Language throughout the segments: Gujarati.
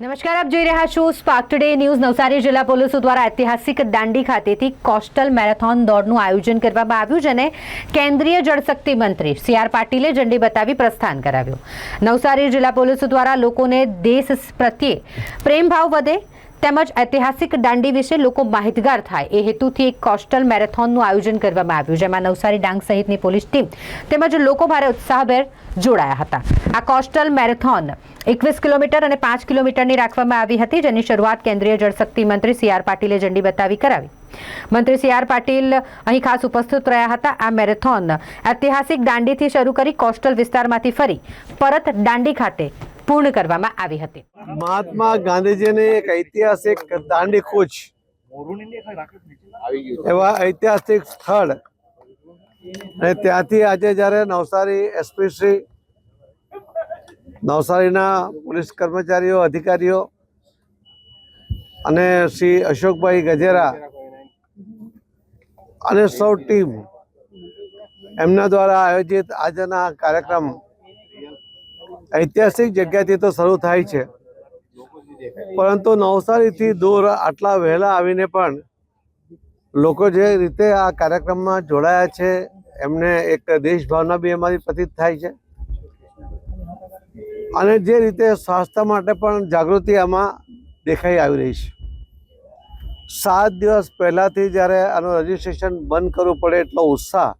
નમસ્કાર, આપ જોઈ રહ્યા છો સ્પાર્ક ટુડે ન્યૂઝ નવસારી જિલ્લા પોલીસ દ્વારા ઐતિહાસિક દાંડી ખાતેથી કોસ્ટલ મેરેથોન દોડનું આયોજન કરવામાં આવ્યું, જેને કેન્દ્રીય જળશક્તિ મંત્રી સી આર પાટીલે ઝંડી બતાવી પ્રસ્થાન કરાવ્યું. નવસારી જિલ્લા પોલીસ દ્વારા લોકોને દેશ પ્રત્યે પ્રેમભાવ વધે તેમજ ઐતિહાસિક દાંડી વિશે લોકો માહિતગાર થાય. એ હેતુથી એક કોસ્ટલ મેરેથોનનું આયોજન કરવામાં આવ્યું, જેમાં નવસારી ડાંગ સહિતની પોલીસ ટીમ તેમજ લોકો ભારે ઉત્સાહભેર જોડાયા હતા. આ કોસ્ટલ મેરેથોન એકવીસ કિલોમીટર અને પાંચ કિલોમીટરની રાખવામાં આવી હતી, જેની શરૂઆત કેન્દ્રીય જળશક્તિ મંત્રી સી આર પાટીલે ઝંડી બતાવી કરાવી. મંત્રી સી આર પાટીલ અહીં ખાસ ઉપસ્થિત રહ્યા હતા. આ મેરેથોન ઐતિહાસિક દાંડીથી શરૂ કરી કોસ્ટલ વિસ્તારમાંથી ફરી પરત દાંડી ખાતે પૂર્ણ કરવામાં આવી હતી. મહાત્મા ગાંધીજીની એક ઐતિહાસિક દાંડી કૂચ એવા ઐતિહાસિક સ્થળ. અને ત્યાંથી આજે જ્યારે નવસારી એસપી શ્રી નવસારીના પોલીસ કર્મચારીઓ અધિકારીઓ અને શ્રી અશોકભાઈ ગજેરા અને સૌ ટીમ એમના દ્વારા આયોજિત આજના કાર્યક્રમ ઐતિહાસિક જગ્યાથી તો શરૂ થાય છે. પરંતુ નવસારીથી દૂર આટલા વહેલા આવીને પણ લોકો જે રીતે આ કાર્યક્રમમાં જોડાયા છે, એમને એક દેશભાવના બી એમાંથી પ્રતીત થાય છે. અને જે રીતે સ્વાસ્થ્ય માટે પણ જાગૃતિ આમાં દેખાઈ આવી રહી છે. સાત દિવસ પહેલાંથી જ્યારે આનું રજીસ્ટ્રેશન બંધ કરવું પડે એટલો ઉત્સાહ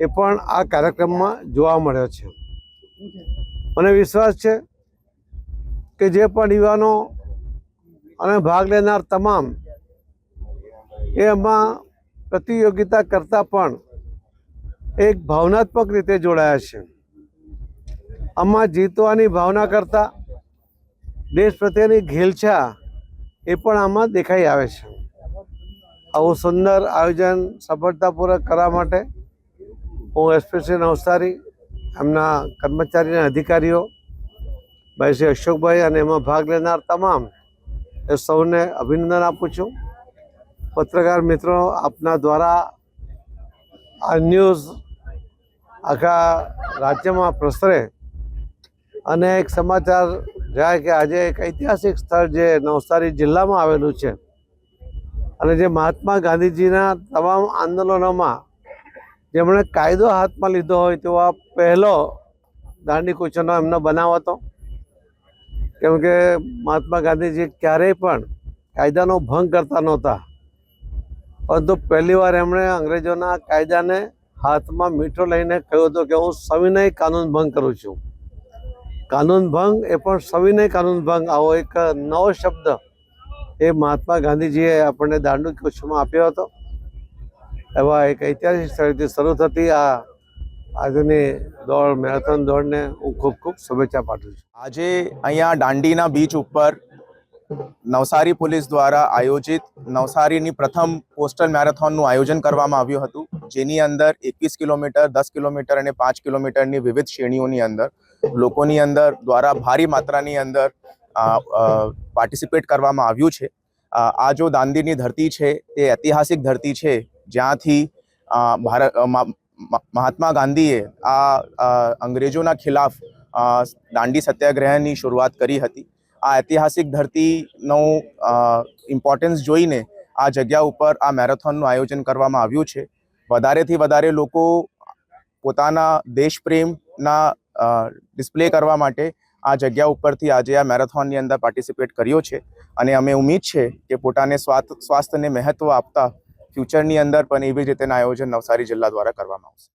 એ પણ આ કાર્યક્રમમાં જોવા મળ્યો છે. મને વિશ્વાસ છે કે જે પણ યુવાનો અને ભાગ લેનાર તમામ એ એમાં પ્રતિયોગિતા કરતાં પણ એક ભાવનાત્મક રીતે જોડાયા છે. આમાં જીતવાની ભાવના કરતાં દેશ પ્રત્યેની ઘેલછા એ પણ આમાં દેખાઈ આવે છે. આવું સુંદર આયોજન સફળતાપૂર્વક કરવા માટે હું એસપીસી નવસારી એમના કર્મચારી અને અધિકારીઓ, ભાઈ શ્રી અશોકભાઈ અને એમાં ભાગ લેનાર તમામ, એ સૌને અભિનંદન આપું છું. પત્રકાર મિત્રો, આપના દ્વારા આ ન્યૂઝ આખા રાજ્યમાં પ્રસરે અને એક સમાચાર જાય કે આજે એક ઐતિહાસિક સ્થળ જે નવસારી જિલ્લામાં આવેલું છે અને જે મહાત્મા ગાંધીજીના તમામ આંદોલનોમાં જેમણે કાયદો હાથમાં લીધો હોય તેવો આ પહેલો દાંડી કૂચનો એમનો બનાવ હતો. કેમ કે મહાત્મા ગાંધીજી ક્યારેય પણ કાયદાનો ભંગ કરતા નહોતા. પરંતુ પહેલીવાર એમણે અંગ્રેજોના કાયદાને હાથમાં મીઠો લઈને કહ્યું હતું કે હું સવિનય કાનૂન ભંગ કરું છું. કાનૂન ભંગ એ પણ સવિનય કાનૂન ભંગ. આવો એક નવો શબ્દ એ મહાત્મા ગાંધીજીએ આપણને દાંડુ કૂચમાં આપ્યો હતો. એવા એક ઐતિહાસિક સ્થળેથી શરૂ થતી આ આજની દોડ, મેરેથોન દોડને હું ખૂબ ખૂબ શુભેચ્છા પાઠવું છું. આજે અહીંયા દાંડીના બીચ ઉપર નવસારી પોલીસ દ્વારા આયોજિત નવસારીની પ્રથમ પોસ્ટલ મેરેથોનનું આયોજન કરવામાં આવ્યું હતું, જેની અંદર એકવીસ કિલોમીટર, દસ કિલોમીટર અને પાંચ કિલોમીટરની વિવિધ શ્રેણીઓની અંદર, લોકોની અંદર દ્વારા ભારી માત્રાની અંદર પાર્ટિસિપેટ કરવામાં આવ્યું છે. આ જો દાંડીની ધરતી છે, તે ઐતિહાસિક ધરતી છે જ્યાંથી ભારત મહાત્મા ગાંધીએ આ અંગ્રેજોના ખિલાફ દાંડી સત્યાગ્રહની શરૂઆત કરી હતી. આ ઐતિહાસિક ધરતીનો ઇમ્પોર્ટન્સ જોઈને આ જગ્યા ઉપર આ મેરેથોનનું આયોજન કરવામાં આવ્યું છે. વધારેથી વધારે લોકો પોતાના દેશપ્રેમના ડિસ્પ્લે કરવા માટે આ જગ્યા ઉપરથી આજે આ મેરેથોનની અંદર પાર્ટિસિપેટ કર્યો છે. અને અમે ઉમ્મીદ છે કે પોતાને સ્વાસ્થ્ય સ્વાસ્થ્યને મહત્ત્વ આપતા ફ્યુચરની અંદર પણ એવી જ રીતેના આયોજન નવસારી જિલ્લા દ્વારા કરવામાં આવશે.